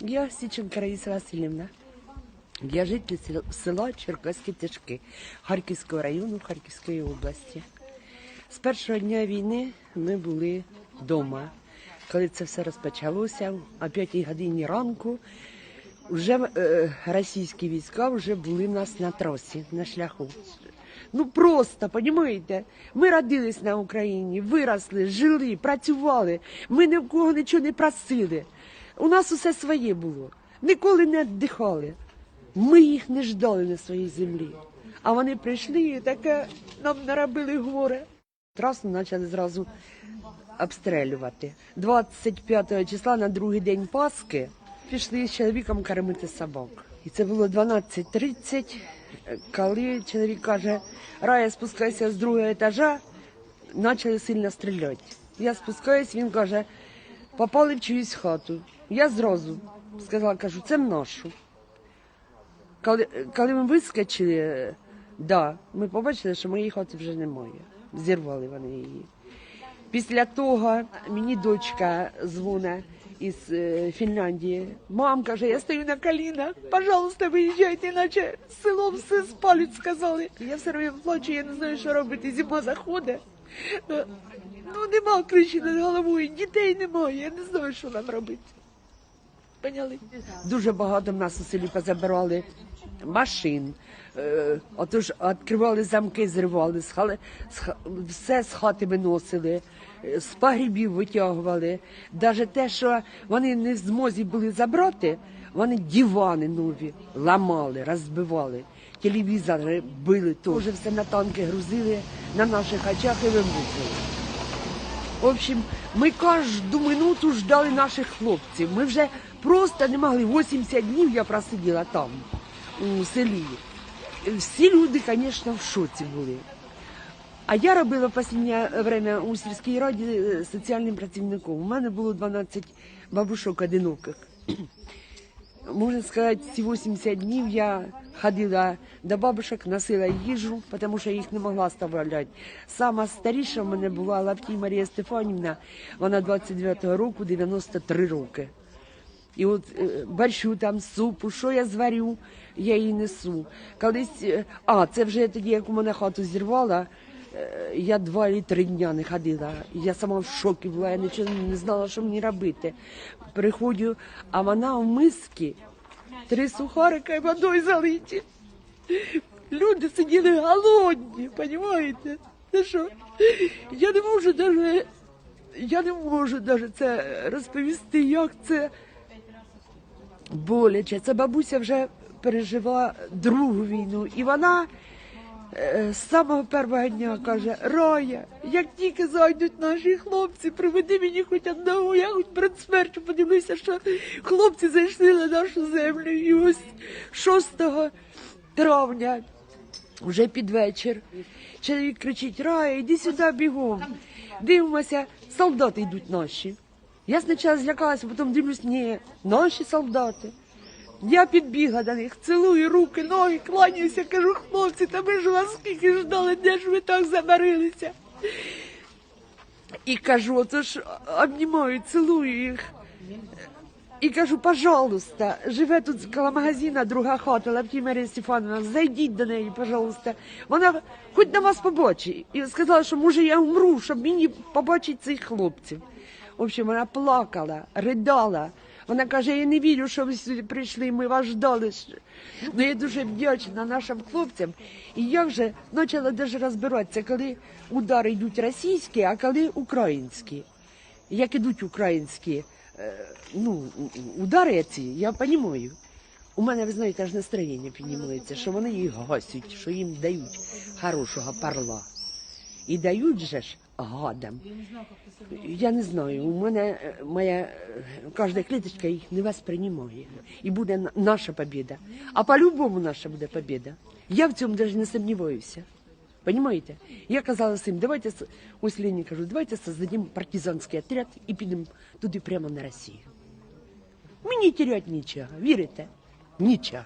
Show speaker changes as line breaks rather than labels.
Я Січенка Раїса Васильівна. Я житель села Черкаські Тишки Харківського району Харківської області. З першого дня війни ми були вдома. Коли це все розпочалося, о 5 годині ранку вже е, російські війська вже були в нас на трасі, на шляху. Ну просто, понімаєте, ми родились на Україні, виросли, жили, працювали. Ми ні в кого нічого не просили. У нас усе своє було. Ніколи не віддихали. Ми їх не ждали на своїй землі. А вони прийшли і таке нам наробили горе. Трасу почали зразу обстрілювати. 25 числа на другий день Пасхи пішли з чоловіком кормити собак. І це було 12.30, коли чоловік каже, Рая, спускайся з другого етажа, почали сильно стріляти. Я спускаюсь, він каже, попали в чиюсь хату. Я зразу сказала, кажу, це нашу. Коли, коли ми вискочили, да, ми побачили, що моєї хати вже немає. Зірвали вони її. Після того мені дочка дзвонить із е, Фінляндії. Мам каже, я стою на колінах, пожалуйста, виїжджайте, іначе село все спалять, сказали. Я все время плачу, я не знаю, що робити. Зима заходить. Ну, ну нема криші над головою, дітей немає, я не знаю, що нам робити. Поняли? Дуже багато в нас у селі позабирали машин. Е, Отож відкривали замки, зривали, з хали, з ха- все з хати виносили, е, з пагрібів витягували. Навіть те, що вони не в змозі були забрати, вони дивани нові ламали, розбивали. Телевізори били, теж все на танки грузили на наших очах і вивозили. В общем, ми кожну минуту ждали наших хлопців. Ми вже просто не могли. 80 днів я просиділа там, у селі. Всі люди, звісно, в шоці були. А я робила останнє время у сільській раді е, соціальним працівником. У мене було 12 бабушок одиноких. Можна сказати, ці 80 днів я ходила до бабушек, носила їжу, тому що їх не могла оставляти. Сама старіша в мене була Лаптій Марія Стефанівна, вона 29-го року, 93 роки. І от е, борщу там, супу, що я зварю, я їй несу. Колись, е, а, це вже тоді, як у мене хату зірвала, е, я два чи три дня не ходила. Я сама в шокі була, я нічого не знала, що мені робити. Приходжу, а вона в миски, три сухарика і водою залиті. Люди сиділи голодні, розумієте? Це що? Я не можу даже, я не можу даже це розповісти, як це боляче. Це бабуся вже пережила другу війну, і вона з самого першого дня каже: Рая, як тільки зайдуть наші хлопці, приведи мені хоч одного, я хоч перед смертю подивлюся, що хлопці зайшли на нашу землю. І ось 6 травня, вже під вечір, чоловік кричить: Рая, іди сюди бігом. Дивимося, солдати йдуть наші. Я спочатку злякалася, потім дивлюсь, ні, наші солдати. Я підбігла до них, цілую руки, ноги, кланяюся, кажу, хлопці, та ми ж вас скільки ждали, де ж ви так забарилися? І кажу, то ж обнімаю, цілую їх. І кажу, пожалуйста, живе тут коло магазина друга хата, Лапті Марія Стефановна, зайдіть до неї, пожалуйста. Вона хоч на вас побачить. І сказала, що може я умру, щоб мені побачити цих хлопців. В общем, вона плакала, ридала. Вона каже, я не вірю, що ви сюди прийшли, ми вас ждали. Ну, я дуже вдячна нашим хлопцям. І я вже почала даже розбиратися, коли удари йдуть російські, а коли українські. Як ідуть українські е, ну, удари ці, я розумію. У мене, ви знаєте, аж настроєння піднімається, що вони їх гасять, що їм дають хорошого парла. І дають же ж гадам. Я не знаю, у мене е, моя е, кожна клеточка їх не восприймає. І буде на- наша побіда. А по-любому наша буде побіда. Я в цьому навіть не сумніваюся. Понимаете? Я казала всім, давайте, с- ось Лені кажу, давайте создадим партизанський отряд і підемо туди прямо на Росію. Мені терять нічого, вірите? Нічого.